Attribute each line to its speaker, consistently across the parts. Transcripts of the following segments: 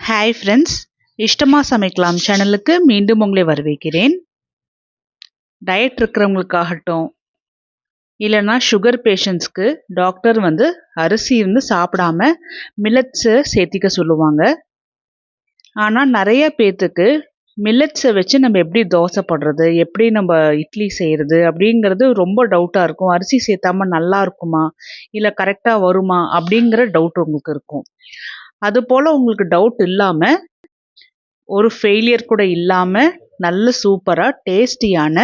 Speaker 1: Hi friends இஷ்டமாக சமைக்கலாம் சேனலுக்கு மீண்டும் உங்களை வரவேற்கிறேன். டயட் இருக்கிறவங்களுக்காகட்டும் இல்லைன்னா சுகர் பேஷண்ட்ஸ்க்கு டாக்டர் வந்து அரிசி இருந்து சாப்பிடாம மில்லட்ஸை சேர்த்திக்க சொல்லுவாங்க. ஆனால் நிறைய பேர்த்துக்கு மில்லட்ஸை வச்சு நம்ம எப்படி தோசை போடுறது எப்படி நம்ம இட்லி செய்கிறது அப்படிங்கிறது ரொம்ப டவுட்டாக இருக்கும். அரிசி சேர்த்தாம நல்லா இருக்குமா? இல்லை கரெக்டாக வருமா? அப்படிங்கிற டவுட் உங்களுக்கு இருக்கும். அது போல் உங்களுக்கு டவுட் இல்லாமல் ஒரு ஃபெயிலியர் கூட இல்லாமல் நல்ல சூப்பராக டேஸ்டியான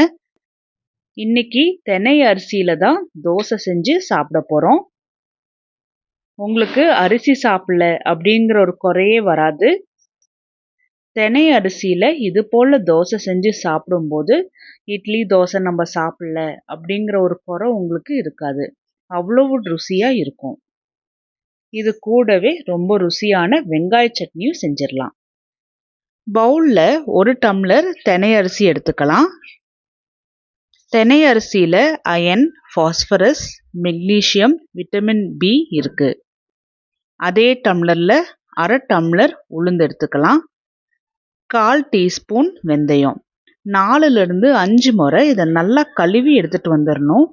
Speaker 1: இன்னைக்கு தினை அரிசியில் தான் தோசை செஞ்சு சாப்பிட போகிறோம் உங்களுக்கு அரிசி சாப்பிடல அப்படிங்கிற ஒரு குறையே வராது. தினை அரிசியில் இது போல் தோசை செஞ்சு சாப்பிடும்போது இட்லி தோசை நம்ம சாப்பிடல அப்படிங்கிற ஒரு குறை உங்களுக்கு இருக்காது. அவ்வளவு ருசியாக இருக்கும். இது கூடவே ரொம்ப ருசியான வெங்காய சட்னியும் செஞ்சிடலாம் பவுலில் ஒரு டம்ளர் தெனை அரிசி எடுத்துக்கலாம். தெனை அரிசியில் iron phosphorus magnesium vitamin B இருக்குது அதே டம்ளரில் அரை டம்ளர் உளுந்து எடுத்துக்கலாம். கால் டீஸ்பூன் வெந்தயம். நாலுலேருந்து அஞ்சு முறை இதை நல்லா கழுவி எடுத்துகிட்டு வந்துடணும்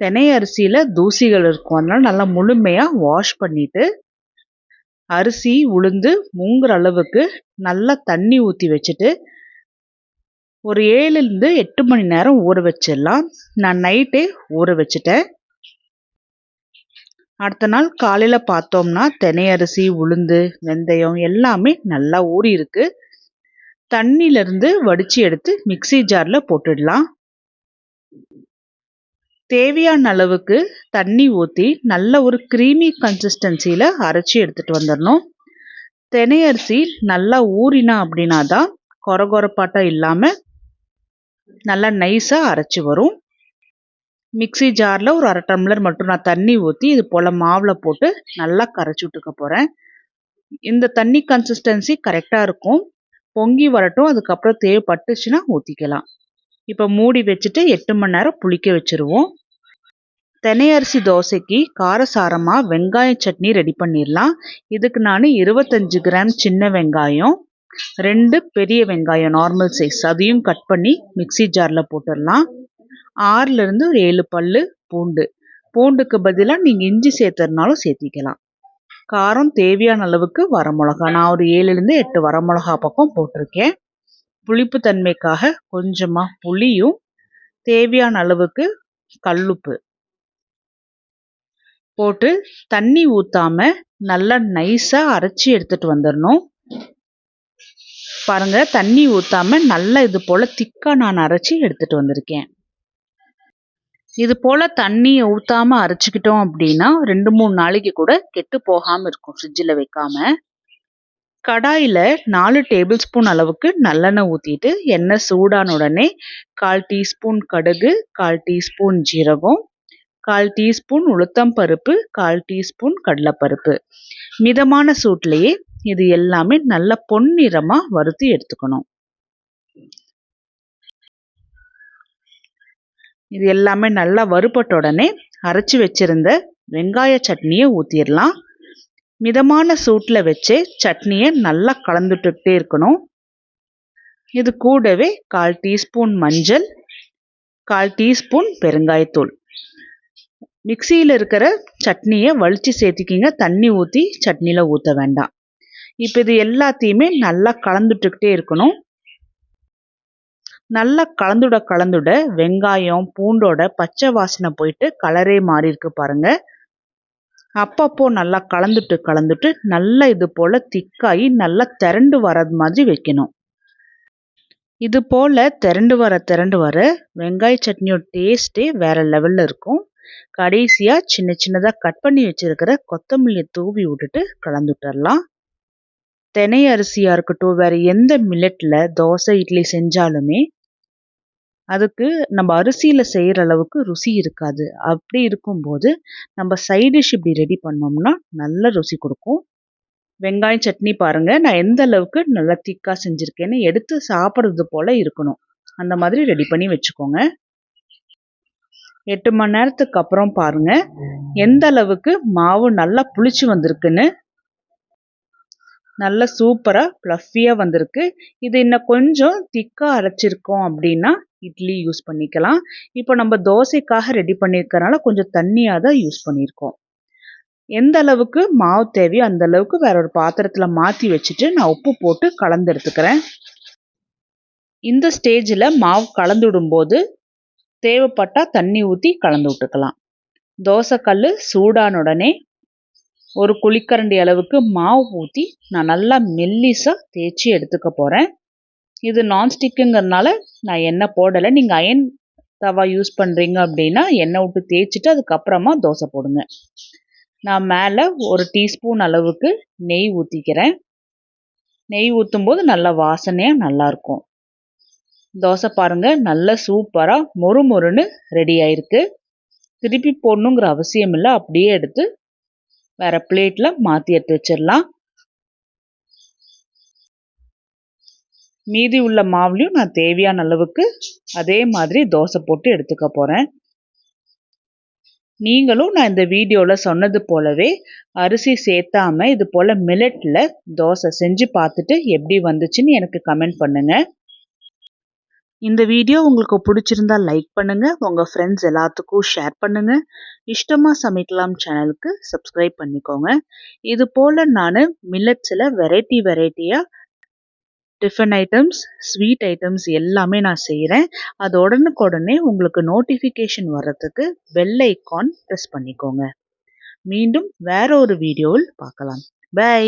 Speaker 1: தினை அரிசியில் தூசிகள் இருக்கும். அதனால் நல்லா முழுமையாக வாஷ் பண்ணிவிட்டு அரிசி உளுந்து மூங்குற அளவுக்கு நல்லா தண்ணி ஊற்றி வச்சுட்டு ஒரு ஏழுலேருந்து எட்டு மணி நேரம் ஊற வச்சிடலாம். நான் நைட்டே ஊற வச்சுட்டேன். அடுத்த நாள் காலையில் பார்த்தோம்னா தினை அரிசி உளுந்து வெந்தயம் எல்லாமே நல்லா ஊறி இருக்கு. தண்ணியிலேருந்து வடித்து எடுத்து மிக்சி ஜாரில் போட்டுடலாம். தேவையான அளவுக்கு தண்ணி ஊற்றி நல்ல ஒரு க்ரீமி கன்சிஸ்டன்சியில் அரைச்சி எடுத்துகிட்டு வந்துடணும். தினை அரிசி நல்லா ஊறினா அப்படின்னா தான் கொரகொரப்பாட்டம் இல்லாமல் நல்லா நைஸாக அரைச்சி வரும். மிக்சி ஜாரில் ஒரு அரை டம்ளர் மட்டும் நான் தண்ணி ஊற்றி இது போல் மாவில் போட்டு நல்லா கரைச்சி விட்டுக்க போகிறேன் இந்த தண்ணி கன்சிஸ்டன்சி கரெக்டாக இருக்கும். பொங்கி வரட்டும் அதுக்கப்புறம் தேவைப்பட்டுச்சுன்னா ஊற்றிக்கலாம் இப்போ மூடி வச்சுட்டு எட்டு மணி நேரம் புளிக்க வச்சுருவோம். தினை அரிசி தோசைக்கு காரசாரமாக வெங்காய சட்னி ரெடி பண்ணிடலாம் இதுக்கு நான் இருபத்தஞ்சி கிராம் சின்ன வெங்காயம் ரெண்டு பெரிய வெங்காயம் நார்மல் சைஸ் அதையும் கட் பண்ணி மிக்சி ஜாரில் போட்டுடலாம் ஆறுலேருந்து ஒரு ஏழு பல் பூண்டு. பூண்டுக்கு பதிலாக நீங்கள் இஞ்சி சேர்த்துறனாலும் சேர்த்திக்கலாம் காரம் தேவையான அளவுக்கு வரமிளகா. நான் ஒரு ஏழுலேருந்து எட்டு வரமிளகா பக்கம் போட்டிருக்கேன். புளிப்பு தன்மைக்காக கொஞ்சமாக புளியும் தேவையான அளவுக்கு கல்லுப்பு. போட்டு தண்ணி ஊற்றாம நல்லா நைஸாக அரைச்சி எடுத்துகிட்டு வந்துடணும் பாருங்க தண்ணி ஊற்றாம நல்லா இது போல் திக்காக நான் அரைச்சி எடுத்துகிட்டு வந்திருக்கேன். இது போல் தண்ணியை ஊற்றாம அரைச்சிக்கிட்டோம் அப்படின்னா ரெண்டு மூணு நாளைக்கு கூட கெட்டு போகாமல் இருக்கும் ஃப்ரிட்ஜில் வைக்காம. கடாயில் நாலு டேபிள் ஸ்பூன் அளவுக்கு நல்லெண்ணெய் ஊற்றிட்டு எண்ணெய் சூடான உடனே கால் டீஸ்பூன் கடுகு கால் டீஸ்பூன் ஜீரகம் கால் டீஸ்பூன் உளுத்தம் பருப்பு கால் டீஸ்பூன் கடலைப்பருப்பு. மிதமான சூட்லேயே இது எல்லாமே நல்ல பொன்னிறமாக வறுத்து எடுத்துக்கணும். இது எல்லாமே நல்லா வறுபட்ட உடனே அரைச்சி வச்சிருந்த வெங்காய சட்னியை ஊற்றிடலாம் மிதமான சூட்டில் வச்சு சட்னியை நல்லா கலந்துட்டுக்கிட்டே இருக்கணும். இது கூடவே கால் டீஸ்பூன் மஞ்சள் கால் டீஸ்பூன் பெருங்காயத்தூள். மிக்சியில் இருக்கிற சட்னியை வலித்து சேர்த்திக்கிங்க. தண்ணி ஊற்றி சட்னியில் ஊற்ற வேண்டாம். இப்போ இது எல்லாத்தையுமே நல்லா கலந்துட்டுக்கிட்டே இருக்கணும். நல்லா கலந்துட கலந்துட வெங்காயம் பூண்டோட பச்சை வாசனை போயிட்டு கலரே மாறி இருக்கு பாருங்க. அப்பப்போ நல்லா கலந்துட்டு கலந்துட்டு நல்லா இது போல் திக்காகி நல்லா திரண்டு வர்றது மாதிரி வைக்கணும். இது போல் திரண்டு வர திரண்டு வர வெங்காய சட்னியோட டேஸ்ட்டே வேறு லெவலில் இருக்கும். கடைசியாக சின்ன சின்னதாக கட் பண்ணி வச்சுருக்கிற கொத்தமல்லியை தூவி விட்டுட்டு கலந்துட்டுடலாம் தினை அரிசியாக இருக்கட்டும் வேறு எந்த மில்லட்டில் தோசை இட்லி செஞ்சாலுமே அதுக்கு நம்ம அரிசியில் செய்கிற அளவுக்கு ருசி இருக்காது. அப்படி இருக்கும்போது நம்ம சைட் டிஷ் இப்படி ரெடி பண்ணோம்னா நல்ல ருசி கொடுக்கும். வெங்காயம் சட்னி பாருங்கள் நான் எந்த அளவுக்கு நல்லா திக்காக செஞ்சுருக்கேன்னு எடுத்து சாப்பிட்றது போல் இருக்கணும். அந்த மாதிரி ரெடி பண்ணி வச்சுக்கோங்க. எட்டு மணி நேரத்துக்கு அப்புறம் பாருங்கள் எந்த அளவுக்கு மாவு நல்லா புளிச்சு வந்திருக்குன்னு. நல்ல சூப்பராக ப்ளஃபியாக வந்திருக்கு. இது இன்னும் கொஞ்சம் திக்காக அரைச்சிருக்கோம் அப்படின்னா இட்லி யூஸ் பண்ணிக்கலாம். இப்போ நம்ம தோசைக்காக ரெடி பண்ணியிருக்கறனால கொஞ்சம் தண்ணியாக தான் யூஸ் பண்ணியிருக்கோம் எந்த அளவுக்கு மாவு தேவையோ அந்த அளவுக்கு வேற ஒரு பாத்திரத்தில் மாற்றி வச்சுட்டு நான் உப்பு போட்டு கலந்து எடுத்துக்கிறேன். இந்த ஸ்டேஜில் மாவு கலந்து விடும்போது தேவைப்பட்டால் தண்ணி ஊற்றி கலந்து விட்டுக்கலாம். தோசைக்கல் சூடான உடனே ஒரு குழிக்கரண்டி அளவுக்கு மாவு ஊற்றி நான் நல்லா மெல்லிஸாக தேய்ச்சி எடுத்துக்க போகிறேன் இது நான்ஸ்டிக்குங்கிறதுனால நான் எண்ணெய் போடலை. நீங்கள் அயன் தவா யூஸ் பண்ணுறீங்க அப்படின்னா எண்ணெய் விட்டு தேய்ச்சிட்டு அதுக்கப்புறமா தோசை போடுங்க. நான் மேலே ஒரு டீஸ்பூன் அளவுக்கு நெய் ஊற்றிக்கிறேன் நெய் ஊற்றும் போது நல்லா வாசனையாக நல்லாயிருக்கும் தோசை பாருங்கள் நல்ல சூப்பராக மொறு மொறுன்னு ரெடி ஆயிருக்கு. திருப்பி போடணுங்கிற அவசியம் இல்லை அப்படியே எடுத்து வேற பிளேட்டில் மாற்றி எடுத்து வச்சிடலாம். மீதி உள்ள மாவுலையும் நான் தேவையான அளவுக்கு அதே மாதிரி தோசை போட்டு எடுத்துக்க போகிறேன் நீங்களும் நான் இந்த வீடியோவில் சொன்னது போலவே அரிசி சேர்த்தாம இது போல் மில்லட்டில் தோசை செஞ்சு பார்த்துட்டு எப்படி வந்துச்சுன்னு எனக்கு கமெண்ட் பண்ணுங்கள் இந்த வீடியோ உங்களுக்கு பிடிச்சிருந்தா லைக் பண்ணுங்கள் உங்கள் ஃப்ரெண்ட்ஸ் எல்லாத்துக்கும் ஷேர் பண்ணுங்கள் இஷ்டமாக சமைக்கலாம் சேனலுக்கு சப்ஸ்கிரைப் பண்ணிக்கோங்க. இது போல் நான் மில்லட்ஸில் வெரைட்டி வெரைட்டியாக டிஃபன் ஐட்டம்ஸ் ஸ்வீட் ஐட்டம்ஸ் எல்லாமே நான் செய்கிறேன் அது உடனுக்குடனே உங்களுக்கு நோட்டிஃபிகேஷன் வர்றதுக்கு பெல் ஐக்கான் ப்ரெஸ் பண்ணிக்கோங்க. மீண்டும் வேற ஒரு வீடியோவில் பார்க்கலாம். பை